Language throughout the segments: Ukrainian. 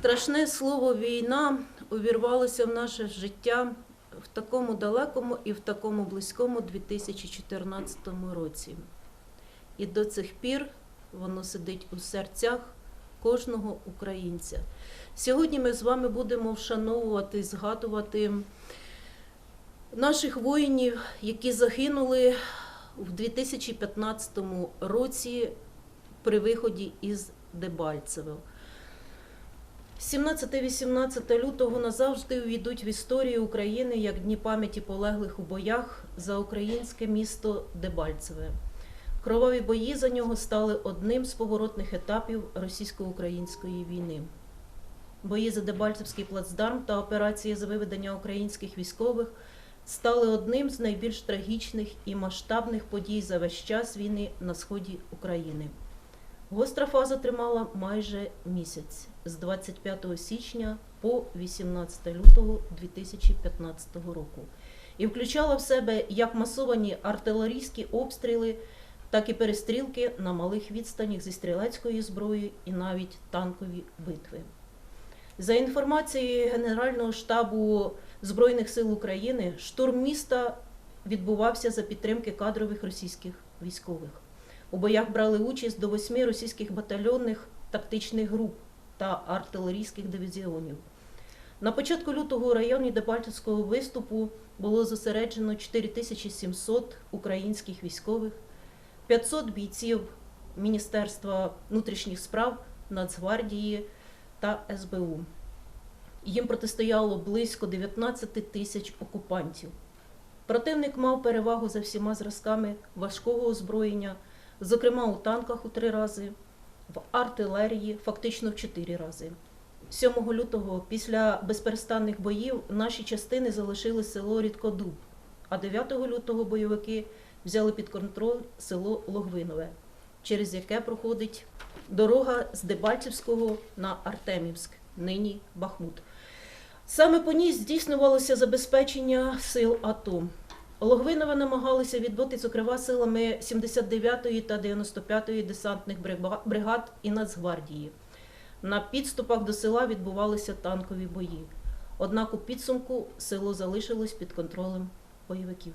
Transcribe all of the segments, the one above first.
Страшне слово війна увірвалося в наше життя в такому далекому і в такому близькому 2014 році. І до цих пір воно сидить у серцях кожного українця. Сьогодні ми з вами будемо вшановувати, згадувати наших воїнів, які загинули в 2015 році при виході із Дебальцево. 17-18 лютого назавжди увійдуть в історію України як дні пам'яті полеглих у боях за українське місто Дебальцеве. Кроваві бої за нього стали одним з поворотних етапів російсько-української війни. Бої за Дебальцевський плацдарм та операції з виведення українських військових стали одним з найбільш трагічних і масштабних подій за весь час війни на сході України. Гостра фаза тримала майже місяць з 25 січня по 18 лютого 2015 року і включала в себе як масовані артилерійські обстріли, так і перестрілки на малих відстанях зі стрілецької зброї і навіть танкові битви. За інформацією Генерального штабу Збройних сил України, штурм міста відбувався за підтримки кадрових російських військових. У боях брали участь до восьми російських батальйонних тактичних груп та артилерійських дивізіонів. На початку лютого у районі Дебальцевського виступу було зосереджено 4700 українських військових, 500 бійців Міністерства внутрішніх справ, Нацгвардії та СБУ. Їм протистояло близько 19 тисяч окупантів. Противник мав перевагу за всіма зразками важкого озброєння, зокрема у танках у три рази, в артилерії фактично в чотири рази. 7 лютого, після безперестанних боїв, наші частини залишили село Рідкодуб, а 9 лютого бойовики взяли під контроль село Логвинове, через яке проходить дорога з Дебальцівського на Артемівськ, нині Бахмут. Саме по ній здійснювалося забезпечення сил АТО. Логвинова намагалися відбити, зокрема, силами 79-ї та 95-ї десантних бригад і Нацгвардії. На підступах до села відбувалися танкові бої. Однак у підсумку село залишилось під контролем бойовиків.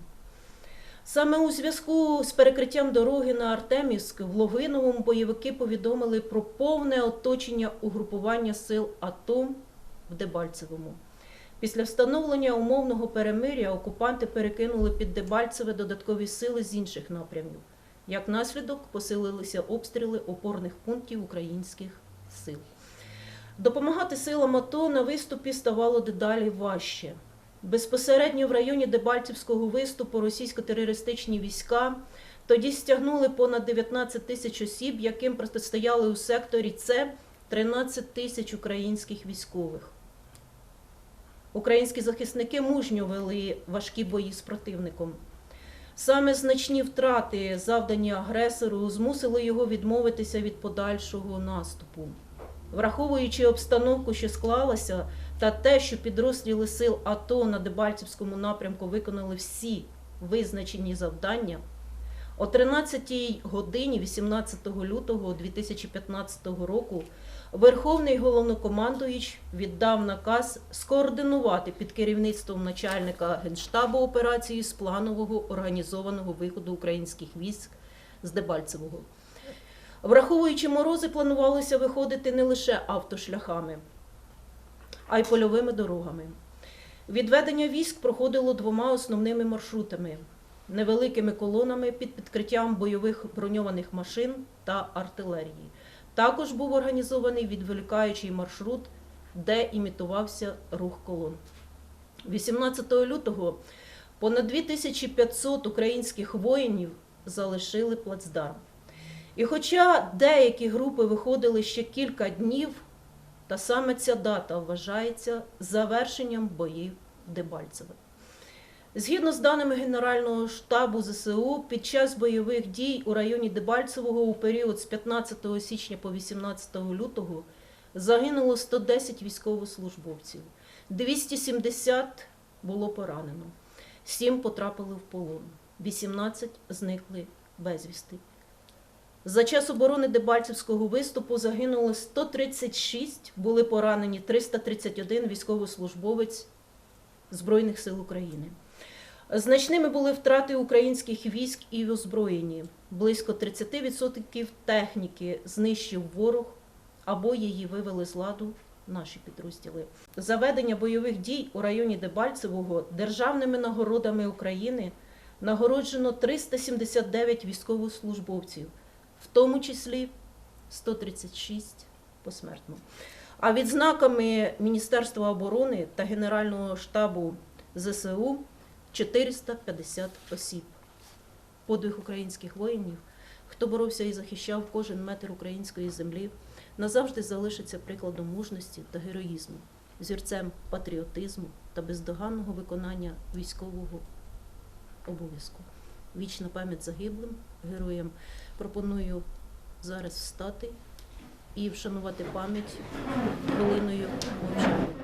Саме у зв'язку з перекриттям дороги на Артемівськ в Логиновому бойовики повідомили про повне оточення угрупування сил АТО в Дебальцевому. Після встановлення умовного перемиря окупанти перекинули під Дебальцеве додаткові сили з інших напрямів. Як наслідок посилилися обстріли опорних пунктів українських сил. Допомагати силам АТО на виступі ставало дедалі важче. Безпосередньо в районі Дебальцівського виступу російсько-терористичні війська тоді стягнули понад 19 тисяч осіб, яким протистояли у секторі С 13 тисяч українських військових. Українські захисники мужньо вели важкі бої з противником. Саме значні втрати, завдані агресору, змусили його відмовитися від подальшого наступу. Враховуючи обстановку, що склалася, та те, що підрозділи сил АТО на Дебальцівському напрямку виконали всі визначені завдання, о 13 годині 18 лютого 2015 року Верховний головнокомандуюч віддав наказ скоординувати під керівництвом начальника Генштабу операції з планового організованого виходу українських військ з Дебальцевого. Враховуючи морози, планувалося виходити не лише автошляхами, а й польовими дорогами. Відведення військ проходило двома основними маршрутами невеликими колонами під підкриттям бойових броньованих машин та артилерії. Також був організований відволікаючий маршрут, де імітувався рух колон. 18 лютого понад 2500 українських воїнів залишили плацдарм. І хоча деякі групи виходили ще кілька днів, та саме ця дата вважається завершенням боїв Дебальцеве. Згідно з даними Генерального штабу ЗСУ, під час бойових дій у районі Дебальцевого у період з 15 січня по 18 лютого загинуло 110 військовослужбовців, 270 було поранено, 7 потрапили в полон, 18 зникли безвісти. За час оборони Дебальцевського виступу загинули 136, були поранені 331 військовослужбовець Збройних сил України. Значними були втрати українських військ і в озброєнні. Близько 30% техніки знищив ворог або її вивели з ладу наші підрозділи. За ведення бойових дій у районі Дебальцевого державними нагородами України нагороджено 379 військовослужбовців, в тому числі 136 посмертно. А відзнаками Міністерства оборони та Генерального штабу ЗСУ 450 осіб. Подвиг українських воїнів, хто боровся і захищав кожен метр української землі, назавжди залишиться прикладом мужності та героїзму, зірцем патріотизму та бездоганного виконання військового обов'язку. Вічна пам'ять загиблим героям. Пропоную зараз встати і вшанувати пам'ять хвилиною мовчання.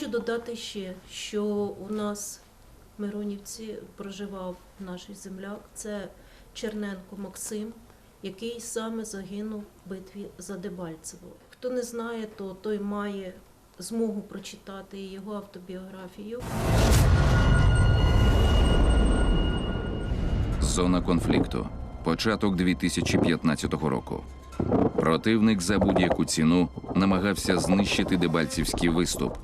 Хочу додати ще, що у нас в Миронівці проживав наш земляк, це Черненко Максим, який саме загинув в битві за Дебальцево. Хто не знає, то той має змогу прочитати його автобіографію. Зона конфлікту. Початок 2015 року. Противник за будь-яку ціну намагався знищити Дебальцівський виступ,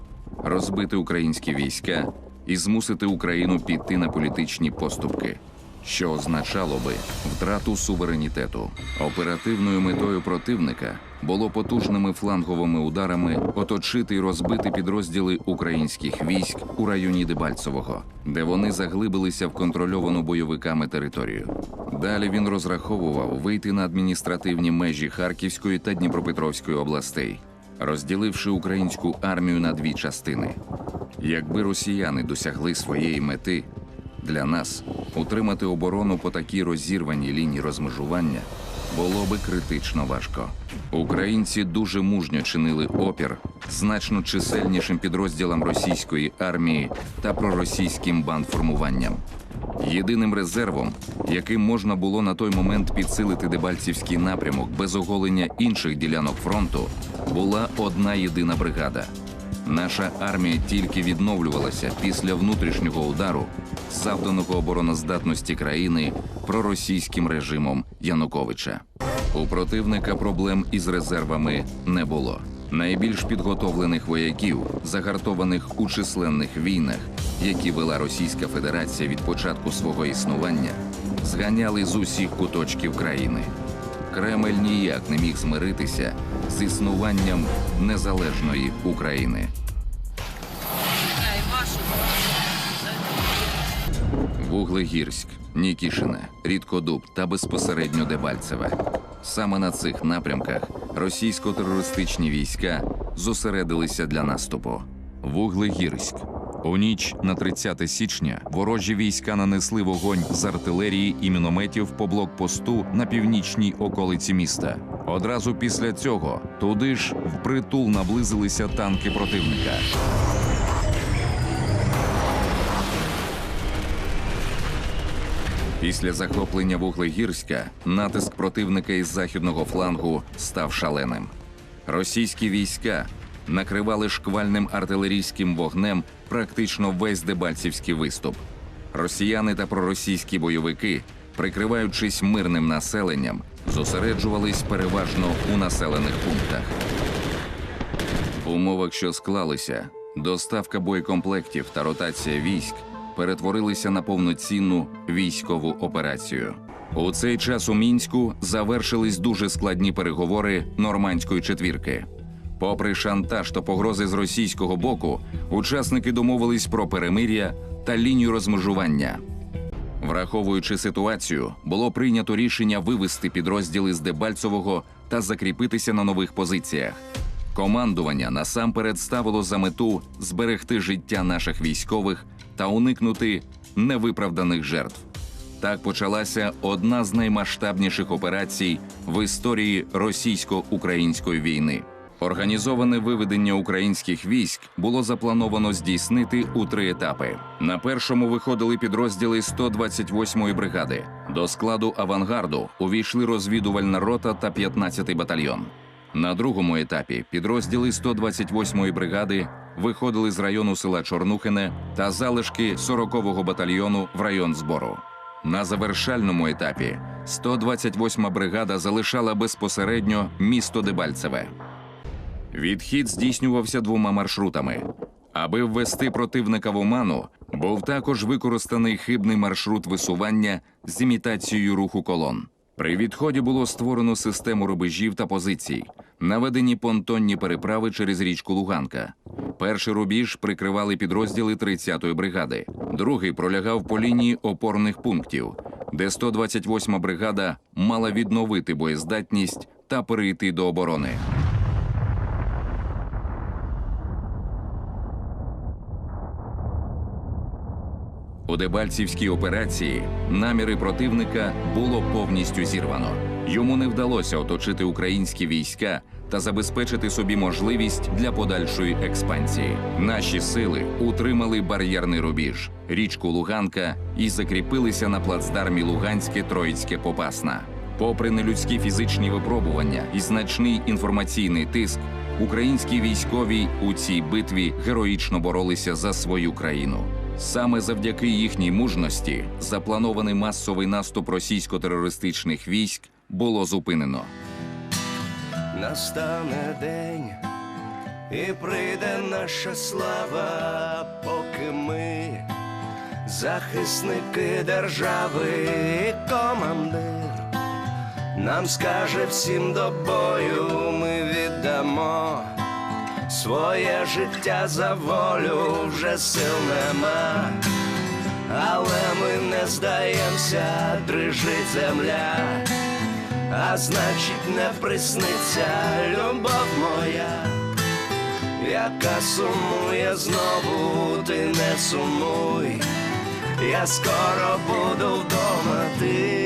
розбити українські війська і змусити Україну піти на політичні поступки, що означало би втрату суверенітету. Оперативною метою противника було потужними фланговими ударами оточити і розбити підрозділи українських військ у районі Дебальцевого, де вони заглибилися в контрольовану бойовиками територію. Далі він розраховував вийти на адміністративні межі Харківської та Дніпропетровської областей, розділивши українську армію на дві частини. Якби росіяни досягли своєї мети, для нас утримати оборону по такій розірваній лінії розмежування було би критично важко. Українці дуже мужньо чинили опір значно чисельнішим підрозділам російської армії та проросійським бандформуванням. Єдиним резервом, яким можна було на той момент підсилити Дебальцівський напрямок без оголення інших ділянок фронту, була одна єдина бригада. Наша армія тільки відновлювалася після внутрішнього удару, завданого обороноздатності країни проросійським режимом Януковича. У противника проблем із резервами не було. Найбільш підготовлених вояків, загартованих у численних війнах, які вела Російська Федерація від початку свого існування, зганяли з усіх куточків країни. Кремль ніяк не міг змиритися з існуванням незалежної України. Вуглегірськ, Нікішине, Рідкодуб та безпосередньо Дебальцеве. Саме на цих напрямках російсько-терористичні війська зосередилися для наступу. Вуглегірськ. У ніч на 30 січня ворожі війська нанесли вогонь з артилерії і мінометів по блокпосту на північній околиці міста. Одразу після цього туди ж впритул наблизилися танки противника. Після захоплення Вуглегірська натиск противника із західного флангу став шаленим. Російські війська накривали шквальним артилерійським вогнем практично весь Дебальцівський виступ. Росіяни та проросійські бойовики, прикриваючись мирним населенням, зосереджувались переважно у населених пунктах. В умовах, що склалися, доставка боєкомплектів та ротація військ перетворилися на повноцінну військову операцію. У цей час у мінську завершились дуже складні переговори нормандської четвірки. Попри шантаж та погрози з російського боку, учасники домовились про перемир'я та лінію розмежування. Враховуючи ситуацію, було прийнято рішення вивести підрозділи з Дебальцевого та закріпитися на нових позиціях. Командування насамперед ставило за мету зберегти життя наших військових та уникнути невиправданих жертв. Так почалася одна з наймасштабніших операцій в історії російсько-української війни. Організоване виведення українських військ було заплановано здійснити у три етапи. На першому виходили підрозділи 128-ї бригади. До складу авангарду увійшли розвідувальна рота та 15-й батальйон. На другому етапі підрозділи 128-ї бригади виходили з району села Чорнухине та залишки 40-го батальйону в район збору. На завершальному етапі 128-ма бригада залишала безпосередньо місто Дебальцеве. Відхід здійснювався двома маршрутами. Аби ввести противника в оману, був також використаний хибний маршрут висування з імітацією руху колон. При відході було створено систему рубежів та позицій, наведені понтонні переправи через річку Луганка. Перший рубіж прикривали підрозділи 30-ї бригади, другий пролягав по лінії опорних пунктів, де 128-ма бригада мала відновити боєздатність та перейти до оборони. Дебальцівській операції наміри противника було повністю зірвано. Йому не вдалося оточити українські війська та забезпечити собі можливість для подальшої експансії. Наші сили утримали бар'єрний рубіж, річку Луганка і закріпилися на плацдармі Луганське Троїцьке Попасна. Попри нелюдські фізичні випробування і значний інформаційний тиск, українські військові у цій битві героїчно боролися за свою країну. Саме завдяки їхній мужності запланований масовий наступ російсько-терористичних військ було зупинено. Настане день, і прийде наша слава, поки ми захисники держави, і командир нам скаже всім до бою, ми віддамо своє життя за волю, вже сил нема. Але ми не здаємося, дрижить земля, а значить не присниться любов моя, яка сумує знову, ти не сумуй, я скоро буду вдома, ти